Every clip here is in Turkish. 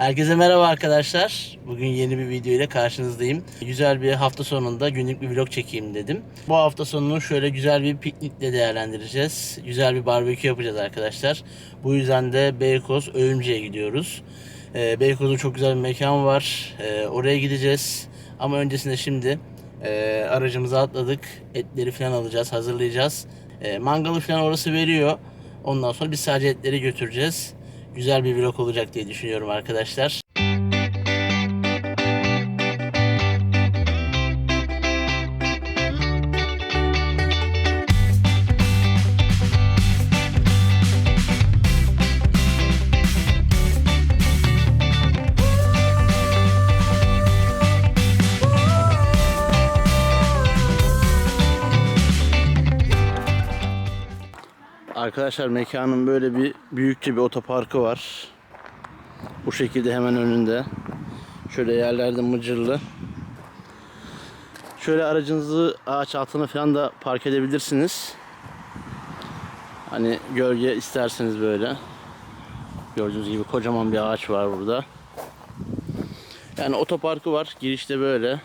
Herkese merhaba arkadaşlar. Bugün yeni bir video ile karşınızdayım. Güzel bir hafta sonunda günlük bir vlog çekeyim dedim. Bu hafta sonunu şöyle güzel bir piknikle değerlendireceğiz. Güzel bir barbekü yapacağız arkadaşlar. Bu yüzden de Beykoz Öğümcü'ye gidiyoruz. Ee, çok güzel bir mekan var. Ee, oraya gideceğiz. Ama öncesinde şimdi e, aracımıza atladık. Etleri falan alacağız, hazırlayacağız. E, mangalı falan orası veriyor. Ondan sonra biz sadece etleri götüreceğiz. Güzel bir vlog olacak diye düşünüyorum arkadaşlar. Arkadaşlar mekanın böyle bir büyükçe bir otoparkı var. Bu şekilde hemen önünde. Şöyle yerlerde mıcırlı. Şöyle aracınızı ağaç altına falan da park edebilirsiniz. Hani gölge isterseniz böyle. Gördüğünüz gibi kocaman bir ağaç var burada. Yani otoparkı var. Girişte böyle.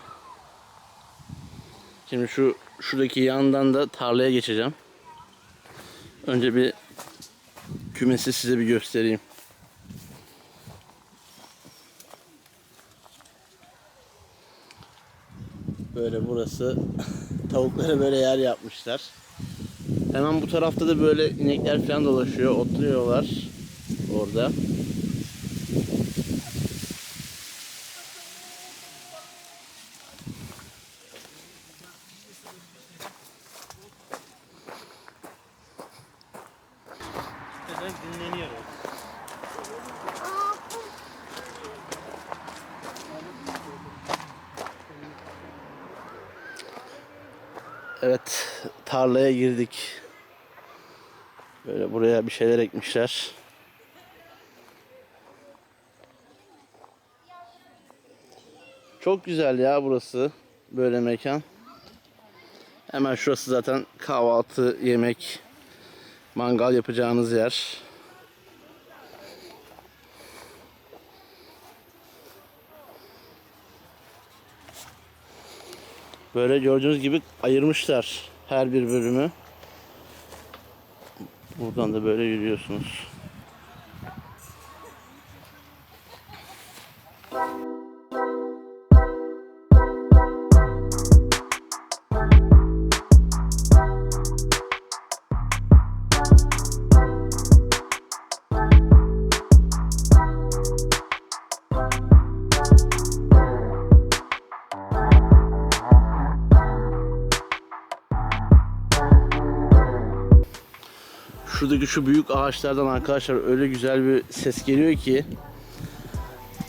Şimdi şu şuradaki yandan da tarlaya geçeceğim. Önce bir kümesi size bir göstereyim. Böyle burası tavuklara böyle yer yapmışlar. Hemen bu tarafta da böyle inekler falan dolaşıyor, otluyorlar orada. Neden dinleniyoruz? Evet, tarlaya girdik. Böyle buraya bir şeyler ekmişler. Çok güzel ya burası. Böyle mekan. Hemen şurası zaten kahvaltı, yemek, mangal yapacağınız yer. Böyle gördüğünüz gibi ayırmışlar her bir bölümü. Buradan da böyle yürüyorsunuz. Şuradaki şu büyük ağaçlardan arkadaşlar öyle güzel bir ses geliyor ki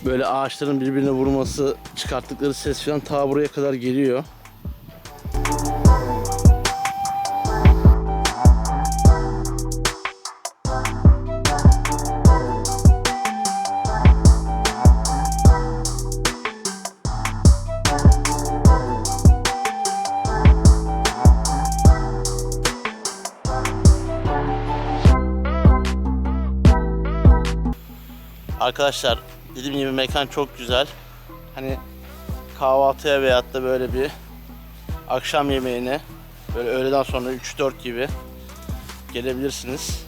böyle ağaçların birbirine vurması, çıkarttıkları ses falan ta buraya kadar geliyor. Arkadaşlar dediğim gibi mekan çok güzel. Hani kahvaltıya veyahut da böyle bir akşam yemeğine böyle öğleden sonra 3-4 gibi gelebilirsiniz.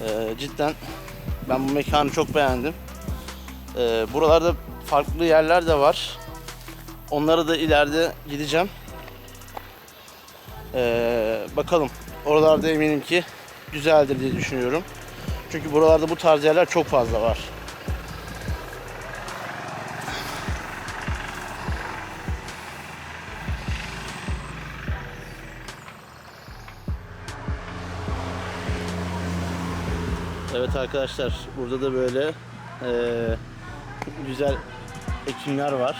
Ee, cidden ben bu mekanı çok beğendim. Ee, buralarda farklı yerler de var. Onlara da ileride gideceğim. Ee, bakalım. Oralarda eminim ki güzeldir diye düşünüyorum. Çünkü buralarda bu tarz yerler çok fazla var. Evet arkadaşlar burada da böyle eee, güzel ekinler var.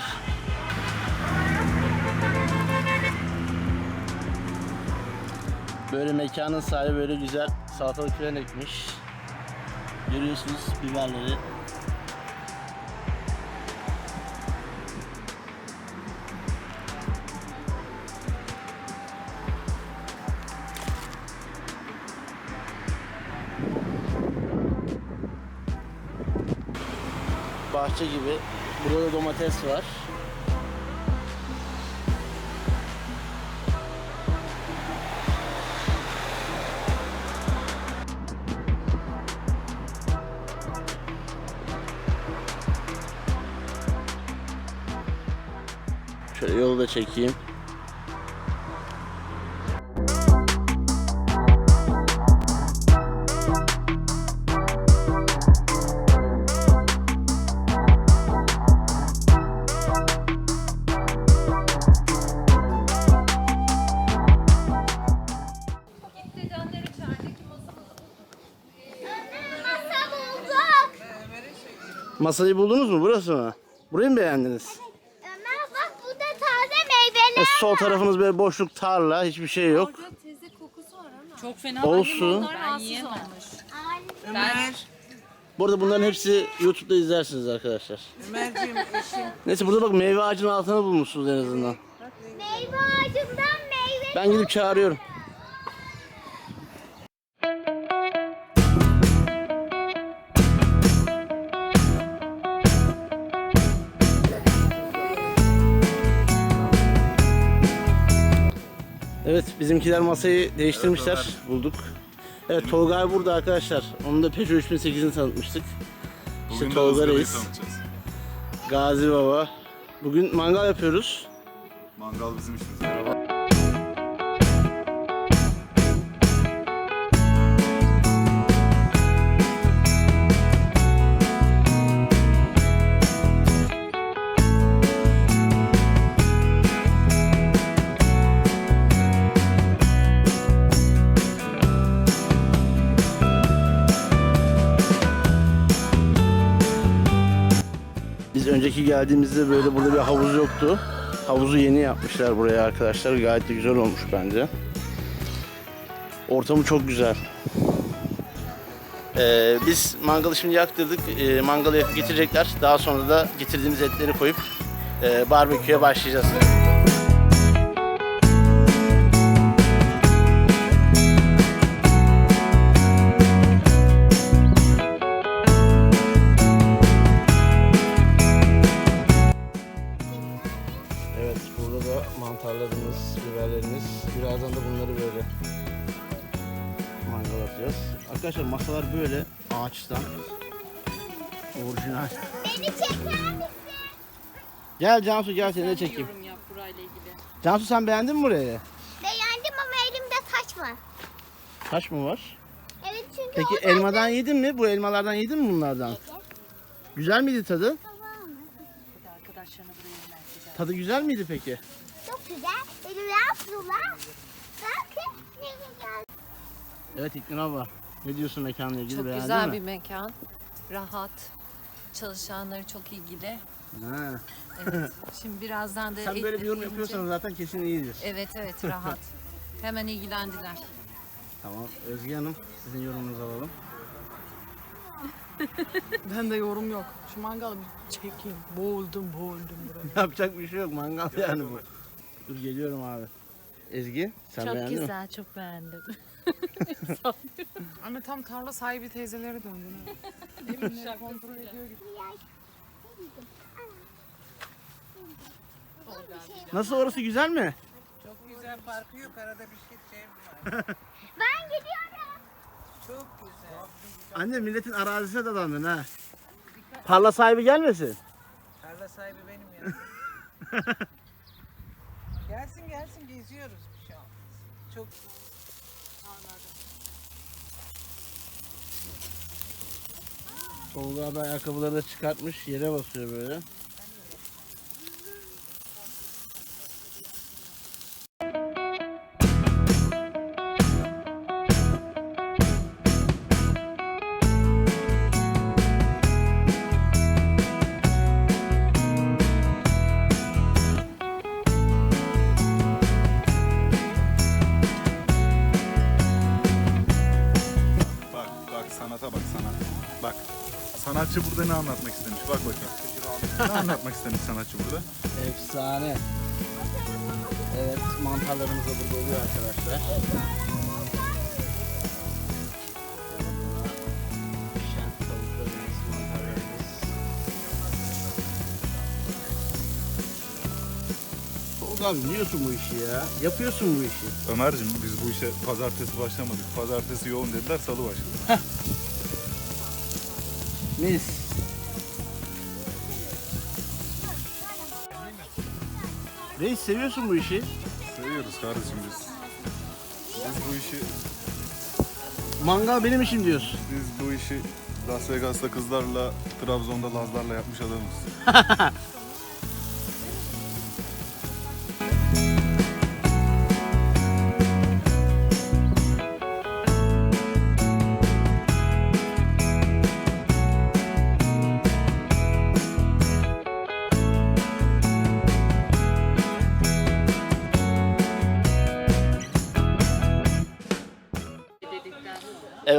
Böyle mekanın sahibi böyle güzel salatalık falan ekmiş. Görüyorsunuz biberleri. bahçe gibi. Burada da domates var. Yolu da çekeyim. Masayı buldunuz mu? Burası mı? Burayı mı beğendiniz? Ömer bak burada taze meyveler. E, sol tarafınız böyle boşluk tarla, hiçbir şey yok. Teze kokusu var ama. Çok fena Olsun. ondan rahatsız olmuş. Bu arada bunların hepsi YouTube'da izlersiniz arkadaşlar. Ömerciğim eşim Neyse burada bak meyve ağacının altına bulmuşsunuz en azından. Meyve ağacından meyve. Ben gidip çağırıyorum. Evet bizimkiler masayı değiştirmişler. Bulduk. Evet Tolga abi burada arkadaşlar. Onun da Peugeot 3008'ini tanıtmıştık. İşte Bugün de Tolga Reis. Gazi Baba. Bugün mangal yapıyoruz. Mangal bizim işimiz. Önceki geldiğimizde böyle burada bir havuz yoktu. Havuzu yeni yapmışlar buraya arkadaşlar. Gayet de güzel olmuş bence. Ortamı çok güzel. Ee, biz mangalı şimdi yaktırdık. Ee, mangalı yakıp getirecekler. Daha sonra da getirdiğimiz etleri koyup e, barbeküye başlayacağız. Birazdan da bunları böyle mangal atacağız. Arkadaşlar masalar böyle ağaçtan. Orijinal. Beni çeker misin? Gel Cansu gel seni de çekeyim. Burayla ilgili. Cansu sen beğendin mi burayı? Beğendim ama elimde taş var. Taş mı var? Evet çünkü Peki o elmadan yedin mi? Bu elmalardan yedin mi bunlardan? Güzel miydi tadı? Tadı güzel miydi peki? Çok güzel. Elimler sular. Bakın ne güzel. Evet İknur abla. Ne diyorsun mekanla ilgili Çok beğendin güzel mi? bir mekan. Rahat. Çalışanları çok ilgili. Ha. Evet. Şimdi birazdan da Sen böyle bir yorum yapıyorsan zaten kesin iyidir. Evet evet rahat. Hemen ilgilendiler. Tamam. Özge Hanım sizin yorumunuzu alalım. ben de yorum yok. Şu mangalı bir çekeyim. Boğuldum boğuldum buraya. Yapacak bir şey yok mangal yani bu. Dur geliyorum abi. Ezgi sen Çok beğendin mi? güzel, çok beğendim. Anne tam tarla sahibi teyzelere döndün. ha. Eminleri kontrol ediyor gibi. Nasıl orası güzel mi? Çok güzel farkı yok arada bir şey şey Ben gidiyorum. Çok güzel. Anne milletin arazisine dadandın ha. Tarla sahibi gelmesin. Tarla sahibi benim ya. Gelsin gelsin geziyoruz bir şey olmaz. Çok Tolga abi ayakkabıları da çıkartmış yere basıyor böyle. sanatçı burada ne anlatmak istemiş? Bak bakalım. ne anlatmak istemiş sanatçı burada? Efsane. Evet mantarlarımız da burada oluyor arkadaşlar. Pişen tavuklarımız, abi biliyorsun bu işi ya. Yapıyorsun bu işi. Ömer'cim biz bu işe pazartesi başlamadık. Pazartesi yoğun dediler salı başladık. Mis. Reis seviyorsun bu işi. Seviyoruz kardeşim biz. Biz bu işi Mangal benim işim diyorsun. biz bu işi Las Vegas'ta kızlarla, Trabzon'da Lazlarla yapmış adamız.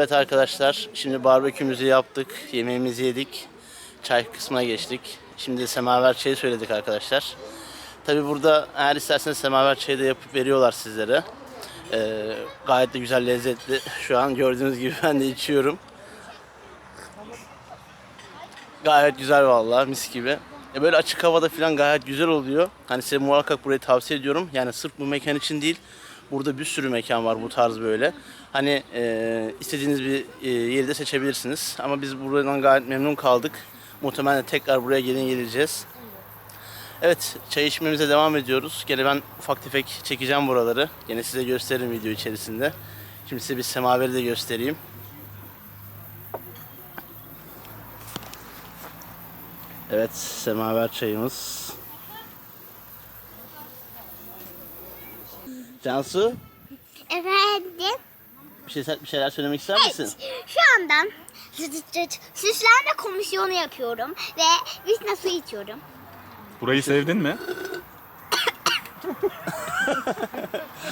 Evet arkadaşlar, şimdi barbekümüzü yaptık, yemeğimizi yedik, çay kısmına geçtik. Şimdi semaver çayı söyledik arkadaşlar. Tabi burada eğer isterseniz semaver çayı da yapıp veriyorlar sizlere. Ee, gayet de güzel, lezzetli. Şu an gördüğünüz gibi ben de içiyorum. Gayet güzel vallahi mis gibi. E böyle açık havada falan gayet güzel oluyor. Hani size muhakkak burayı tavsiye ediyorum. Yani sırf bu mekan için değil. Burada bir sürü mekan var bu tarz böyle. Hani e, istediğiniz bir e, yeri de seçebilirsiniz. Ama biz buradan gayet memnun kaldık. Muhtemelen tekrar buraya gelin geleceğiz. Evet, çay içmemize devam ediyoruz. Gene ben ufak tefek çekeceğim buraları. Gene size gösteririm video içerisinde. Şimdi size bir semaveri de göstereyim. Evet, semaver çayımız. Cansu, Efendim? Bir, şey, bir şeyler söylemek ister misin? Evet. Şu andan süslenme komisyonu yapıyorum ve vişne su içiyorum. Burayı sevdin mi?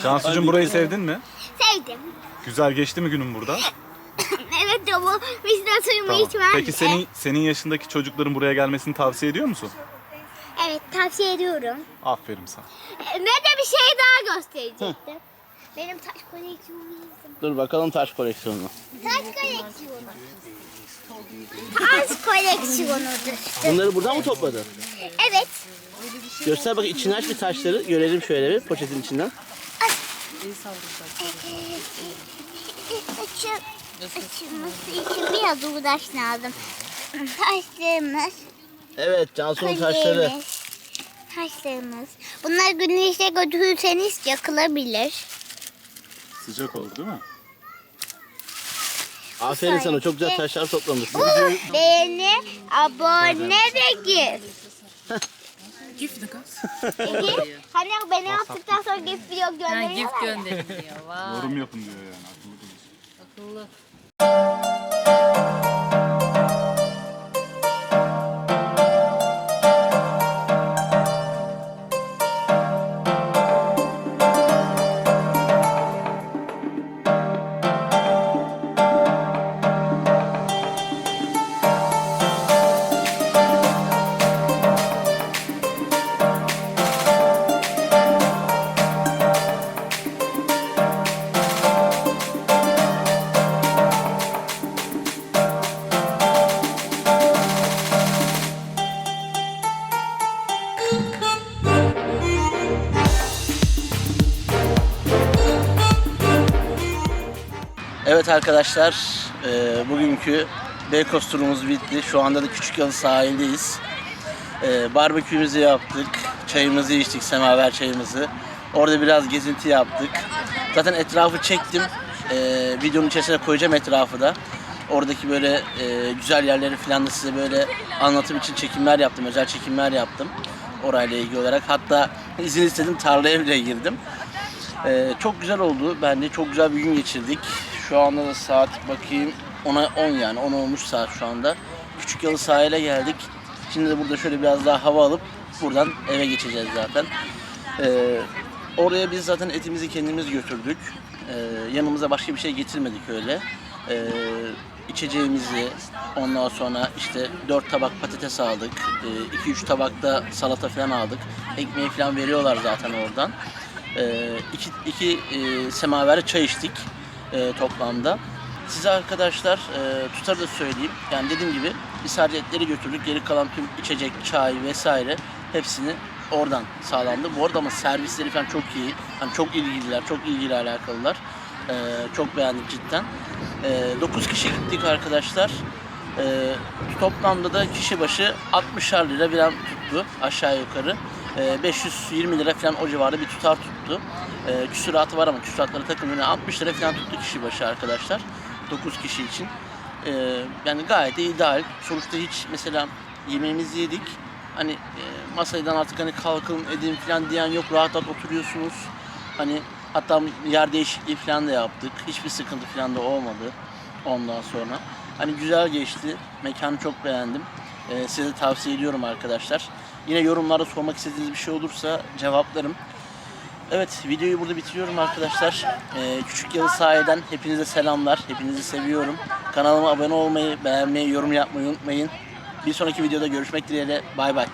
Cansucuğum burayı sevdin mi? Sevdim. Güzel geçti mi günün burada? evet bu vişne suyumu Tamam. içmem. Peki senin senin yaşındaki çocukların buraya gelmesini tavsiye ediyor musun? Evet tavsiye ediyorum. Aferin sana. Ve de bir şey daha gösterecektim. Benim taş koleksiyonum. Dur bakalım taş koleksiyonuna. Taş koleksiyonu. Taş koleksiyonudur. Bunları buradan mı topladın? Evet. Göster bak içini aç bir taşları görelim şöyle bir poşetin içinden. Açı, açılması için biraz uğraş lazım. Taşlarımız. Evet Cansu'nun taşları. Taşlarımız. Bunları güneşe götürürseniz yakılabilir. Sıcak oldu değil mi? Aferin sana çok güzel taşlar toplamışsın. Beğeni, abone ve gif. Gif ne kız? Gif. Hani beni yaptıktan sonra gif video Ha, gönderiyorlar gif diyor. Vay Yorum yapın diyor yani akıllı akıllı. Evet arkadaşlar e, bugünkü Beykoz turumuz bitti. Şu anda da Küçük Yalı sahildeyiz. E, barbekümüzü yaptık. Çayımızı içtik, semaver çayımızı. Orada biraz gezinti yaptık. Zaten etrafı çektim. E, videonun içerisine koyacağım etrafı da. Oradaki böyle e, güzel yerleri falan da size böyle anlatım için çekimler yaptım. Özel çekimler yaptım. Orayla ilgili olarak. Hatta izin istedim tarlaya bile girdim. Ee, çok güzel oldu. Bence çok güzel bir gün geçirdik. Şu anda da saat bakayım 10'a 10 yani 10 olmuş saat şu anda. Küçük Yalı sahile geldik. Şimdi de burada şöyle biraz daha hava alıp buradan eve geçeceğiz zaten. Ee, oraya biz zaten etimizi kendimiz götürdük. Ee, yanımıza başka bir şey getirmedik öyle. Ee, içeceğimizi ondan sonra işte 4 tabak patates aldık. 2-3 tabakta salata falan aldık. Ekmeği falan veriyorlar zaten oradan. Ee, iki, iki e, semaver çay içtik e, toplamda. Size arkadaşlar e, tutarı da söyleyeyim. Yani dediğim gibi biz sadece etleri götürdük. Geri kalan tüm içecek, çay vesaire hepsini oradan sağlandı. Bu arada ama servisleri falan çok iyi. Hani çok ilgililer, çok ilgili alakalılar. Ee, çok beğendik cidden. Ee, 9 kişi gittik arkadaşlar. Ee, toplamda da kişi başı 60'ar lira falan tuttu aşağı yukarı. Ee, 520 lira falan o civarda bir tutar tuttu. Ee, küsuratı var ama küsuratlara takılmıyor. Yani 60 lira falan tuttu kişi başı arkadaşlar. 9 kişi için. Ee, yani gayet de ideal. Sonuçta hiç mesela yemeğimizi yedik. Hani e, masadan artık hani kalkın edin falan diyen yok. Rahat rahat oturuyorsunuz. Hani hatta yer değişikliği falan da yaptık. Hiçbir sıkıntı falan da olmadı ondan sonra. Hani güzel geçti. Mekanı çok beğendim. Ee, size tavsiye ediyorum arkadaşlar. Yine yorumlarda sormak istediğiniz bir şey olursa cevaplarım. Evet videoyu burada bitiriyorum arkadaşlar. Ee, Küçük Yalı sahiden hepinize selamlar. Hepinizi seviyorum. Kanalıma abone olmayı, beğenmeyi, yorum yapmayı unutmayın. Bir sonraki videoda görüşmek dileğiyle. Bay bay.